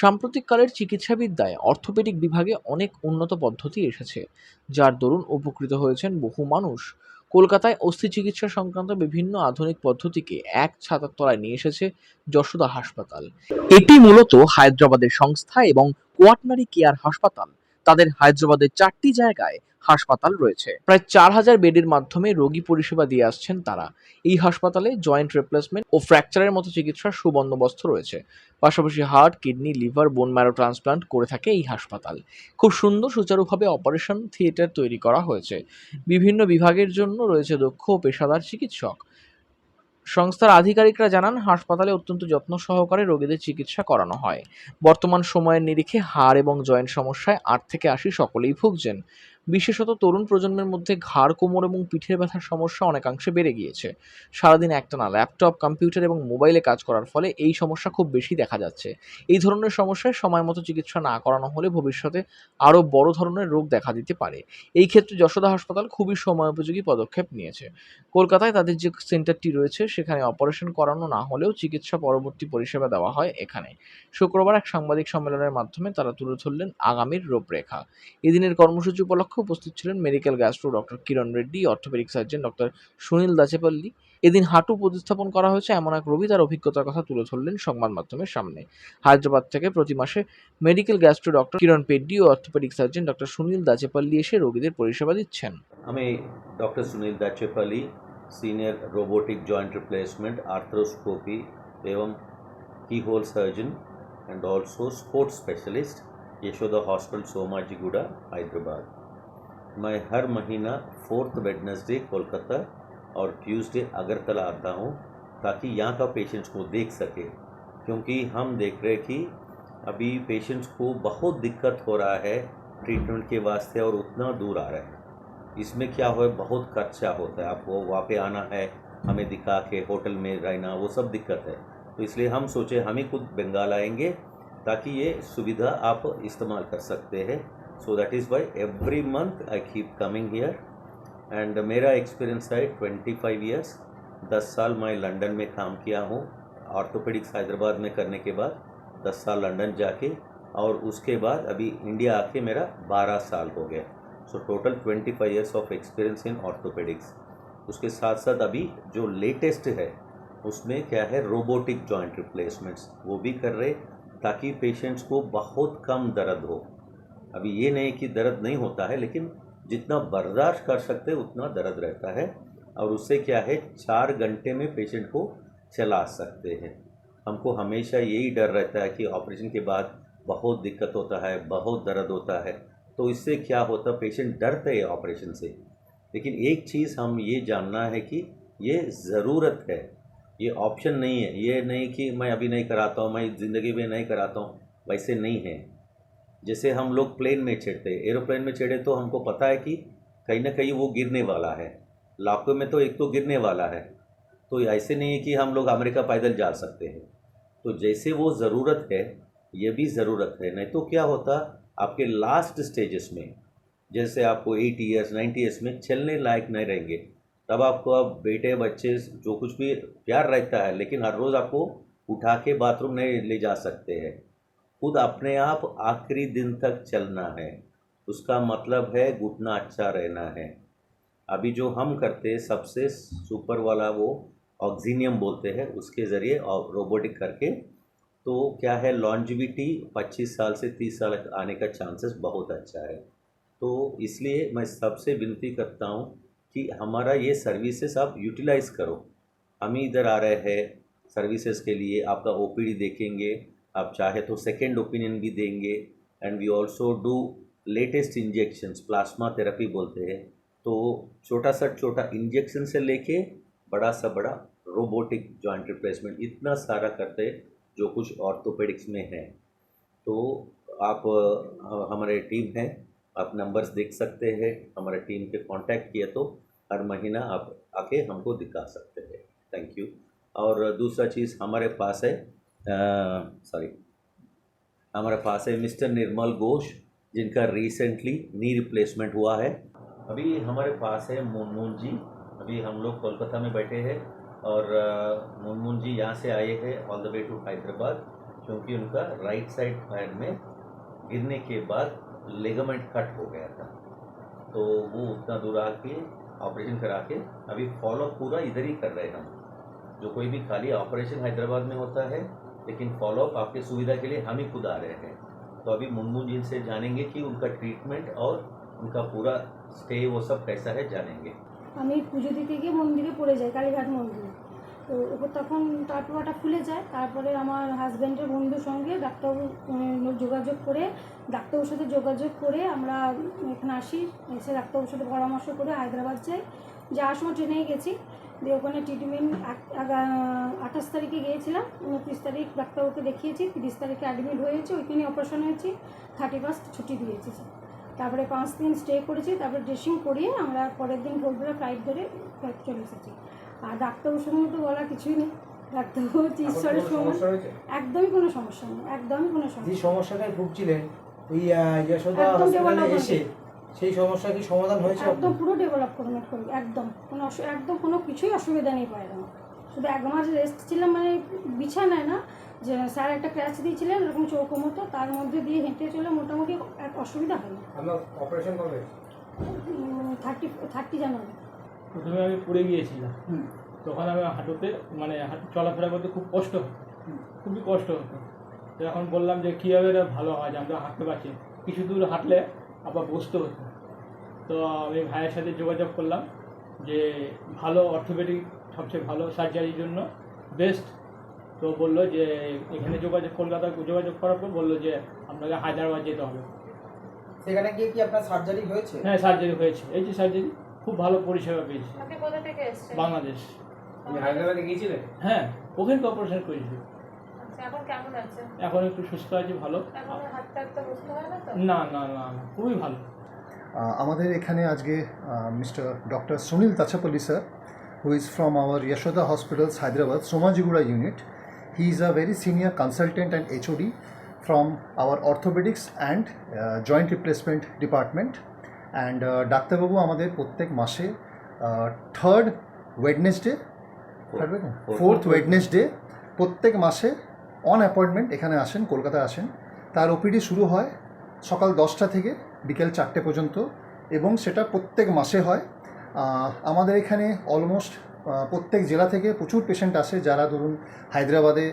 সাম্প্রতিককালের চিকিৎসাবিদ্যায় orthopaedic বিভাগে অনেক উন্নত পদ্ধতি এসেছে, যার দরুন উপকৃত হয়েছেন বহু মানুষ। কলকাতায় অস্থি চিকিৎসা সংক্রান্ত বিভিন্ন আধুনিক পদ্ধতিকে এক ছাতার তলায় নিয়ে এসেছে যশোদা হাসপাতাল। এটি মূলত হায়দ্রাবাদের সংস্থা এবং কোয়াটনারি কেয়ার হাসপাতাল। তাদের হায়দ্রাবাদের চারটি জায়গায় হাসপাতাল রয়েছে। প্রায় চার হাজার বেডের মাধ্যমে রোগী পরিষেবা দিয়ে আসছেন তারা। এই হাসপাতালে জয়েন্ট রিপ্লেসমেন্ট ও ফ্র্যাকচারের মতো চিকিৎসার সুবন্দোবস্ত রয়েছে। পাশাপাশি heart, kidney, liver, bone marrow transplant করে থাকে এই হাসপাতাল। খুব সুন্দর সুচারুভাবে অপারেশন থিয়েটার তৈরি করা হয়েছে। বিভিন্ন বিভাগের জন্য রয়েছে দক্ষ ও পেশাদার চিকিৎসক। সংস্থার আধিকারিকরা জানান, হাসপাতালে অত্যন্ত যত্ন সহকারে রোগীদের চিকিৎসা করানো হয়। বর্তমান সময়ের নিরিখে হাড় এবং জয়েন্ট সমস্যায় আট থেকে আশি সকলেই ভুগছেন। বিশেষত তরুণ প্রজন্মের মধ্যে ঘাড়, কোমর এবং পিঠের ব্যথার সমস্যা অনেকাংশে বেড়ে গিয়েছে। সারাদিন একটানা ল্যাপটপ, কম্পিউটার এবং মোবাইলে কাজ করার ফলে এই সমস্যা খুব বেশি দেখা যাচ্ছে। এই ধরনের সমস্যায় সময় মতো চিকিৎসা না করানো হলে ভবিষ্যতে আরও বড় ধরনের রোগ দেখা দিতে পারে। এই ক্ষেত্রে যশোদা হাসপাতাল খুবই সময়োপযোগী পদক্ষেপ নিয়েছে। কলকাতায় তাদের যে সেন্টারটি রয়েছে, সেখানে অপারেশন করানো না হলেও চিকিৎসা পরবর্তী পরিষেবা দেওয়া হয় এখানে। শুক্রবার এক সাংবাদিক সম্মেলনের মাধ্যমে তারা তুলে ধরলেন আগামীর রূপরেখা। এদিনের কর্মসূচি উপলক্ষে উপস্থিত ছিলেন medical gastro doctor Kiran Reddy orthopedic surgeon doctor Sunil Dasepalli. এদিন হাঁটু প্রতিস্থাপন করা হয়েছে এমন এক রবি তার অভিজ্ঞতার কথা তুলে ধরলেন সংবাদ মাধ্যমের সামনে। হায়দ্রাবাদ থেকে প্রতি মাসে medical gastro doctor Kiran Peddi ও orthopedic surgeon doctor Sunil Dachepalli এসে রোগীদের পরিষেবা দিচ্ছেন। আমি doctor Sunil Dachepalli senior robotic joint replacement arthroscopy এবং key hole surgeon and also sports specialist Yashoda hospital Somaji Guda, मैं हर महीना फोर्थ वेडनेसडे, कोलकाता और Tuesday Agartala आता हूँ, ताकि यहाँ का पेशेंट्स को देख सके। क्योंकि हम देख रहे हैं कि अभी पेशेंट्स को बहुत दिक्कत हो रहा है, ट्रीटमेंट के वास्ते और उतना दूर आ रहे हैं। इसमें क्या हो, बहुत खर्चा होता है। आपको वहाँ पे आना है, हमें दिखा के होटल में रहना, वो सब दिक्कत है। तो इसलिए हम सोचे, हम ही खुद बंगाल आएँगे, ताकि ये सुविधा आप इस्तेमाल कर सकते हैं। So that is why every month I keep coming here and मेरा एक्सपीरियंस है ट्वेंटी फाइव ईयर्स दस साल मैं लंदन में काम किया हूँ. ऑर्थोपेडिक्स हैदराबाद में करने के बाद दस साल लंदन जाके और उसके बाद अभी इंडिया आके मेरा बारह साल हो गया। So total twenty five years of experience in orthopedics उसके साथ साथ अभी जो लेटेस्ट है, उसमें क्या है? रोबोटिक जॉइंट रिप्लेसमेंट्स वो भी कर रहे ताकि पेशेंट्स को बहुत कम दर्द हो। अभी ये नहीं कि दर्द नहीं होता है, लेकिन जितना बर्दाश्त कर सकते उतना दर्द रहता है। और उससे क्या है, चार घंटे में पेशेंट को चला सकते हैं। हमको हमेशा यही डर रहता है कि ऑपरेशन के बाद बहुत दिक्कत होता है, बहुत दर्द होता है। तो इससे क्या होता पेशेंट डरते हैं ऑपरेशन से। लेकिन एक चीज़ हम ये जानना है कि ये ज़रूरत है। ये ऑप्शन नहीं है। ये नहीं कि मैं अभी नहीं कराता हूँ, मैं ज़िंदगी में नहीं कराता हूँ। वैसे नहीं है। जैसे हम लोग प्लेन में चढ़ते एरोप्लेन में चढ़े तो हमको पता है कि कहीं ना कहीं वो गिरने वाला है। लाखों में तो एक तो गिरने वाला है। तो ऐसे नहीं है कि हम लोग अमेरिका पैदल जा सकते हैं। तो जैसे वो ज़रूरत है, ये भी ज़रूरत है। नहीं तो क्या होता, आपके लास्ट स्टेजेस में, जैसे आपको एट ईयर्स नाइन्टी ईयर्स में चलने लायक नहीं रहेंगे। तब आपको अब बेटे, बच्चे, जो कुछ भी प्यार रहता है, लेकिन हर रोज़ आपको उठा के बाथरूम नहीं ले जा सकते हैं। खुद अपने आप आखिरी दिन तक चलना है। उसका मतलब है घुटना अच्छा रहना है। अभी जो हम करते हैं, सबसे सुपर वाला वो ऑक्सीनियम बोलते हैं, उसके ज़रिए रोबोटिक करके तो क्या है लॉन्जिविटी 25 साल से 30 साल आने का चांसेस बहुत अच्छा है। तो इसलिए मैं सबसे विनती करता हूँ कि हमारा ये सर्विसेज़ आप यूटिलाइज़ करो। हम ही इधर आ रहे हैं सर्विसेज़ के लिए आपका ओपीडी देखेंगे आप चाहे तो सेकेंड ओपिनियन भी देंगे and we also do latest injections plasma therapy बोलते हैं। तो छोटा सा छोटा इंजेक्शन से लेके बड़ा सा बड़ा रोबोटिक जॉइंट रिप्लेसमेंट इतना सारा करते जो कुछ ऑर्थोपेडिक्स में है। तो आप हमारे टीम है, आप नंबर्स देख सकते हैं, हमारे टीम के कांटेक्ट किए तो हर महीना आप आके हमको दिखा सकते हैं। थैंक यू और दूसरा चीज़ हमारे पास है सॉरी हमारे पास है मिस्टर निर्मल घोष, जिनका रिसेंटली नी रिप्लेसमेंट हुआ है। अभी हमारे पास है मुनमुन जी। अभी हम लोग कोलकाता में बैठे हैं और मुनमुन जी यहाँ से आए हैं all the way to Hyderabad, क्योंकि उनका राइट साइड पैर में गिरने के बाद लेगामेंट कट हो गया था। तो वो उतना दूर आके ऑपरेशन करा के अभी फॉलोअप पूरा इधर ही कर रहे हैं हम। जो कोई भी खाली ऑपरेशन हैदराबाद में होता है लेकिन फॉलोअप आपकी सुविधा के लिए हम ही खुद आ रहे हैं तो अभी मुनमुन जी से जानेंगे कि उनका ट्रीटमेंट और उनका पूरा स्टे वो सब कैसा है जानेंगे আমি পুজো দিতে গিয়ে মন্দিরে পড়ে যাই কালীঘাট মন্দিরে তো ওপর তখন টাটুয়াটা খুলে যায় তারপরে আমার হাজব্যান্ডের বন্ধুর সঙ্গে ডাক্তারবাবু উম, যোগাযোগ করে ডাক্তারবাবুর সাথে যোগাযোগ করে আমরা এখানে আসি এসে ডাক্তারবাবুর সাথে পরামর্শ করে হায়দ্রাবাদ যাই যাওয়ার সময় ট্রেনে গেছি দিয়ে ওখানে ট্রিটমেন্ট আঠাশ তারিখে গিয়েছিলাম উনত্রিশ তারিখ ডাক্তারবাবুকে দেখিয়েছি তিরিশ তারিখে অ্যাডমিট হয়েছে ওইখানে অপারেশন হয়েছি থার্টি ফার্স্ট ছুটি দিয়েছি। তারপরে পাঁচ দিন স্টে করেছি তারপরে ড্রেসিং করিয়ে আমরা পরের দিন ভোরবেলা ফ্লাইট ধরে ফেরত চলে এসেছি। আর ডাক্তারবাবুর সঙ্গে তো বলা কিছুই নেই। ডাক্তারবাবু হচ্ছে ঈশ্বরের সমস্যা একদমই কোনো সমস্যা নেই একদমই কোনো সমস্যা সমস্যাটায় ভুগছিলেন। এসে সেই সমস্যা কি সমাধান হয়েছে একদম? পুরো ডেভেলপমেন্ট করব একদম। কোনো একদম কোনো কিছুই অসুবিধা নেই পায়ে আমার। শুধু এক মাস রেস্ট ছিলাম মানে বিছানায় না যে স্যার একটা ক্র্যাচ দিয়েছিলেন এরকম চৌকো মতো তার মধ্যে দিয়ে হেঁটে চলে মোটামুটি এক অসুবিধা হয়নি। অপারেশন কবে থার্টি থার্টি জানুয়ারি। প্রথমে আমি পড়ে গিয়েছিলাম। তখন আমি হাঁটুতে মানে হাঁটু চলাফেরা করতে খুব কষ্ট হতো। খুবই কষ্ট হতো। তো এখন বললাম যে কীভাবে এটা ভালো হয় যে আমরা হাঁটতে পারছি কিছু দূর হাঁটলে আবার বসতে হতো। তো আমি ভাইয়ের সাথে যোগাযোগ করলাম যে ভালো অর্থোপেডিক সবচেয়ে ভালো সার্জারির জন্য বেস্ট। তো বলল যে এখানে যোগাযোগ কলকাতা যোগাযোগ করার পর বলল যে আপনাকে হায়দ্রাবাদ যেতে হবে। সেখানে গিয়ে কি আপনার সার্জারি হয়েছে? হ্যাঁ সার্জারি হয়েছে। এই যে সার্জারি খুব ভালো পরিষেবা পেয়েছি। আপনি কোথা থেকে এসেছেন? বাংলাদেশ। আপনি হায়দ্রাবাদে গিয়েছিলেন? হ্যাঁ ওখানে অপারেশন করেছিল। আচ্ছা, এখন কেমন আছেন এখন একটু সুস্থ আছে ভালো। হয় না তো? না না না খুবই ভালো। আমাদের এখানে আজকে mister doctor Sunil Tachapalli sir who is from our Yashoda hospitals Hyderabad Somajiguda unit he is a very senior consultant and HOD from our orthopedics and joint replacement department and ডাক্তারবাবু আমাদের প্রত্যেক মাসে থার্ড ওয়েডনেসডে ফোর্থ ওয়েডনেসডে প্রত্যেক মাসে on appointment এখানে আসেন, কলকাতায় আসেন। তার ওপিডি শুরু হয় সকাল দশটা থেকে বিকেল চারটে পর্যন্ত এবং সেটা প্রত্যেক মাসে হয়। আমাদের এখানে অলমোস্ট প্রত্যেক জেলা থেকে প্রচুর পেশেন্ট আসে যারা ধরুন হায়দ্রাবাদে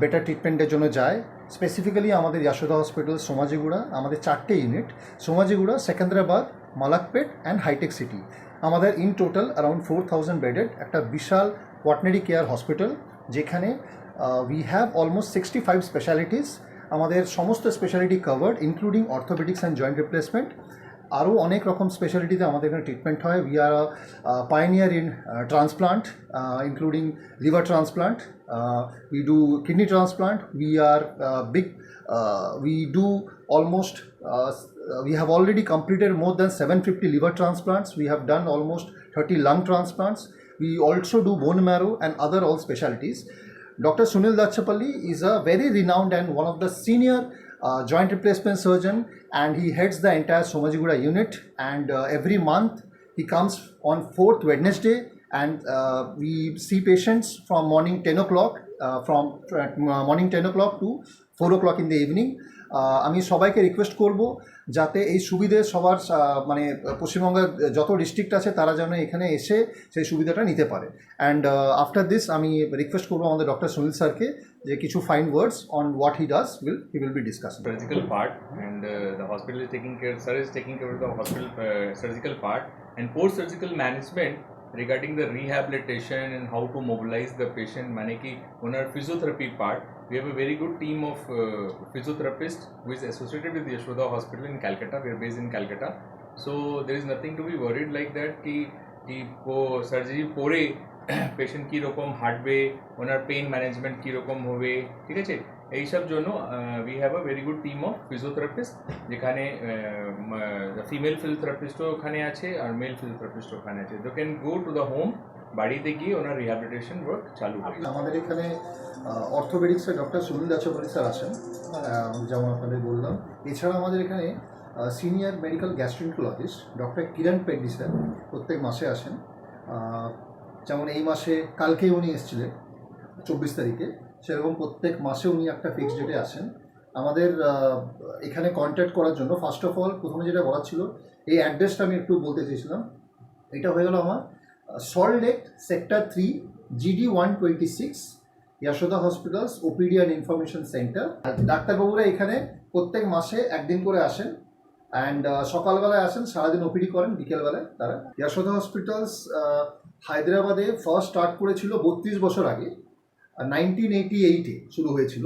বেটার ট্রিটমেন্টের জন্য যায়। স্পেসিফিক্যালি আমাদের যশোদা হসপিটাল সোমাজিগুড়া, আমাদের চারটে unit Somajiguda, Secunderabad, Malakpet and hitech city আমাদের in total around four thousand bedded একটা বিশাল ওয়াটনারি কেয়ার হসপিটাল যেখানে we have almost sixty five specialities আমাদের সমস্ত speciality covered including orthopedics and joint replacement আরও অনেক রকম স্পেশালিটিতে আমাদের এখানে ট্রিটমেন্ট হয়। We are pioneer in transplant including liver transplant we do kidney transplant we are big we do almost uh, we have already completed more than 750 liver transplants. We have done almost 30 lung transplants. We also do bone marrow and other all specialties Dr. Sunil Dachapalli is a very renowned and one of the senior uh, joint replacement surgeon and he heads the entire Somajigura unit and uh, every month he comes on fourth Wednesday and uh, we see patients from morning 10 o'clock uh, from uh, morning 10 o'clock to 4 o'clock in the evening আমি সবাইকে request করব যাতে এই সুবিধে সবার মানে পশ্চিমবঙ্গের যত ডিস্ট্রিক্ট আছে তারা যেন এখানে এসে সেই সুবিধাটা নিতে পারে। অ্যান্ড আফটার দিস আমি রিকোয়েস্ট করব আমাদের ডক্টর সুনীল স্যারকে যে কিছু fine words on what he does will he will be discuss surgical part and the hospital taking care sir is taking care the hospital surgical part and post surgical management regarding the rehabilitation and how to mobilise the patient মানে কি ওনার physiotherapy part we have a very good team of uh, physiotherapists who is associated with Yashoda hospital in calcutta we are based in calcutta so there is nothing to be worried like that ki ki po surgery পরে patient কীরকম হাঁটবে ওনার pain management কীরকম হবে ঠিক আছে এইসব জন্য we have a very good team of physiotherapist যেখানে ফিমেল ফিজিওথেরাপিস্টও ওখানে আছে আর মেল ফিজিওথেরাপিস্টও ওখানে আছে they can go to the home বাড়িতে গিয়ে ওনার রিহ্যাবিলিটেশন ওয়ার্ক চালু হয় আমাদের এখানে অর্থোপেডিক্সে ডক্টর সুনীল দাচপল্লি স্যার আছেন। যেমন আপনাদের বললাম। এছাড়া আমাদের এখানে senior medical gastroenterologist doctor Kiran Peddi sir প্রত্যেক মাসে আসেন। যেমন এই মাসে, কালকেই উনি এসেছিলেন, চব্বিশ তারিখে। সেরকম প্রত্যেক মাসে উনি একটা ফিক্সড ডেটে আসেন। আমাদের এখানে কন্ট্যাক্ট করার জন্য ফার্স্ট অফ অল প্রথমে যেটা বলার ছিল, এই অ্যাড্রেসটা আমি একটু বলতে চেয়েছিলাম। এটা হয়ে গেল আমার Salt Lake sector three GD one twenty six Yashoda hospitals OPD and information centre ডাক্তারবাবুরা এখানে প্রত্যেক মাসে একদিন করে আসেন অ্যান্ড সকালবেলায় আসেন, সারাদিন ওপিডি করেন, বিকেলবেলায় তারা। যশোদা হসপিটালস হায়দ্রাবাদে ফার্স্ট স্টার্ট করেছিল বত্রিশ বছর আগে নাইনটিন এইটি এইটে শুরু হয়েছিল।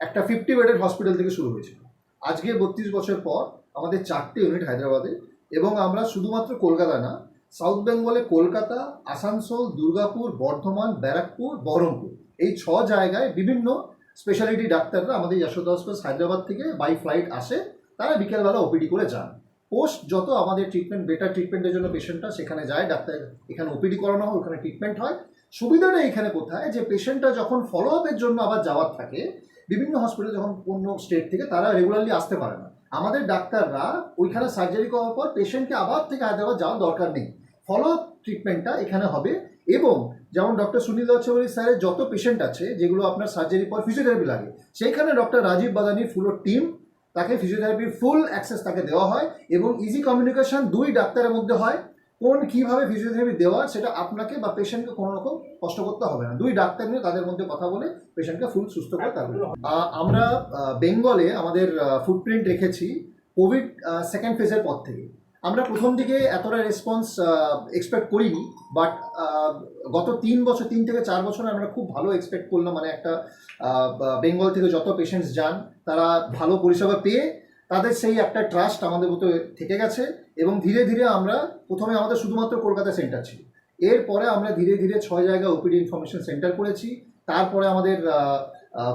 একটা ফিফটি বেডের হসপিটাল থেকে শুরু হয়েছিল। আজকে বত্রিশ বছর পর আমাদের চারটে ইউনিট হায়দ্রাবাদে এবং আমরা শুধুমাত্র কলকাতা না সাউথ বেঙ্গলে কলকাতা, আসানসোল, দুর্গাপুর, বর্ধমান, ব্যারাকপুর, বহরমপুর। এই ছ জায়গায় বিভিন্ন স্পেশালিটি ডাক্তাররা আমাদের যশোদা হসপিটাল হায়দ্রাবাদ থেকে বাই ফ্লাইট আসে। তারা বিকেলবেলা ওপিডি করে যান। পোস্ট যত আমাদের ট্রিটমেন্ট বেটার ট্রিটমেন্টের জন্য পেশেন্টটা সেখানে যায়, ডাক্তার এখানে ওপিডি করানো হয়, ওখানে ট্রিটমেন্ট হয়। সুবিধাটা এখানে কোথায়? যে পেশেন্টটা যখন ফলো আপের জন্য আবার যাওয়ার থাকে, বিভিন্ন হসপিটালে যখন অন্য স্টেট থেকে তারা রেগুলারলি আসতে পারে না। আমাদের ডাক্তাররা ওইখানে সার্জারি করার পর পেশেন্টকে আবার থেকে হায়দ্রাবাদ যাওয়ার দরকার নেই। ফলো ট্রিটমেন্টটা এখানে হবে এবং যেমন ডক্টর সুনীল দচ্চবরী স্যারের যত পেশেন্ট আছে, যেগুলো আপনার সার্জারি পর ফিজিওথেরাপি লাগে, সেইখানে ডক্টর রাজীব বাদানির পুরো টিম তাকে ফিজিওথেরাপির ফুল অ্যাক্সেস তাকে দেওয়া হয় এবং ইজি কমিউনিকেশন দুই ডাক্তারের মধ্যে হয়, কোন কীভাবে ফিজিওথেরাপি দেওয়া সেটা আপনাকে বা পেশেন্টকে কোনো রকম কষ্ট করতে হবে না। দুই ডাক্তার নিয়ে তাদের মধ্যে কথা বলে পেশেন্টকে ফুল সুস্থ করে তারপরে আমরা বেঙ্গলে আমাদের ফুটপ্রিন্ট রেখেছি কোভিড সেকেন্ড ফেজের পর থেকে। আমরা প্রথম দিকে এতটা রেসপন্স এক্সপেক্ট করিনি বাট গত তিন বছর, তিন থেকে চার বছরে আমরা খুব ভালো এক্সপেক্ট করলাম মানে একটা বেঙ্গল থেকে যত পেশেন্টস যান, তারা ভালো পরিষেবা পেয়ে তাদের সেই একটা ট্রাস্ট আমাদের মতো থেকে গেছে এবং ধীরে ধীরে আমরা প্রথমে আমাদের শুধুমাত্র কলকাতা সেন্টার ছিল। এরপরে আমরা ধীরে ধীরে ছয় জায়গায় ওপিডি ইনফরমেশন সেন্টার করেছি। তারপরে আমাদের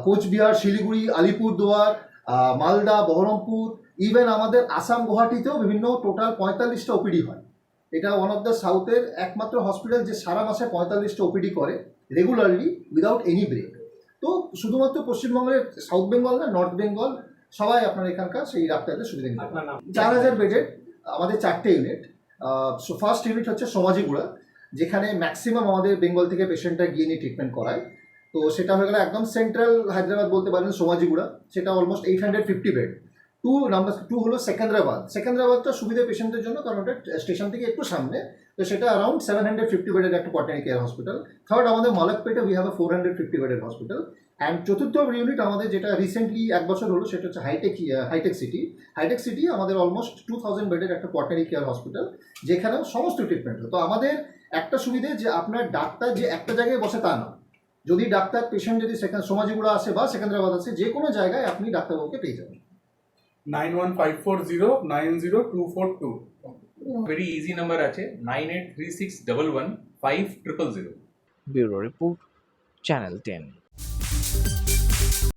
কোচবিহার, শিলিগুড়ি, আলিপুরদুয়ার মালদা, বহরমপুর ইভেন আমাদের আসাম গুয়াহাটিতেও বিভিন্ন টোটাল পঁয়তাল্লিশটা ওপিডি হয়। এটা ওয়ান অফ দ্য সাউথের একমাত্র হসপিটাল যে সারা মাসে পঁয়তাল্লিশটা ওপিডি করে রেগুলারলি উইদাউট এনি ব্রেক তো শুধুমাত্র পশ্চিমবঙ্গের সাউথ বেঙ্গল না নর্থ বেঙ্গল সবাই আপনার এখানকার সেই ডাক্তারদের সুবিধা নিতে। চার হাজার বেডের আমাদের চারটে ইউনিট ফার্স্ট ইউনিট হচ্ছে সমাজিগুড়া যেখানে ম্যাক্সিমাম আমাদের বেঙ্গল থেকে পেশেন্টরা গিয়ে নিয়ে ট্রিটমেন্ট করায়। তো সেটা হয়ে গেল একদম সেন্ট্রাল হায়দ্রাবাদ বলতে পারেন সোমাজিগুড়া সেটা almost eight hundred fifty bed two number two হলো সেকেন্দ্রাবাদ। সেকেন্দ্রাবাদটা সুবিধা পেশেন্টের জন্য, কারণ ওটা স্টেশন থেকে একটু সামনে। তো সেটা অ্যারাউন্ড সেভেন হান্ড্রেড ফিফটি বেডের একটা কোয়ার্টারি কেয়ার হসপিটাল থার্ড আমাদের মালাকপেটে we have four hundred fifty বেডের হসপিটাল অ্যান্ড চতুর্থ ইউনিট আমাদের যেটা রিসেন্টলি এক বছর হলো, সেটা হচ্ছে hitech hitech city hitech city আমাদের অলমোস্ট টু থাউজেন্ড বেডের একটা কোয়ার্টারি কেয়ার হসপিটাল যেখানে সমস্ত ট্রিটমেন্ট তো আমাদের একটা সুবিধে যে আপনার ডাক্তার যে একটা জায়গায় বসে তা না। যদি ডাক্তার পেশেন্ট যদি সেখানে সমাজিগুড়া আসে বা সেকেন্দ্রাবাদ আসে, যে কোনো জায়গায় আপনি ডাক্তারবাবুকে পেয়ে যাবেন। Nine one five four zero nine zero two four two very easy number আছে nine eight three six double one five triple zero bureau report channel ten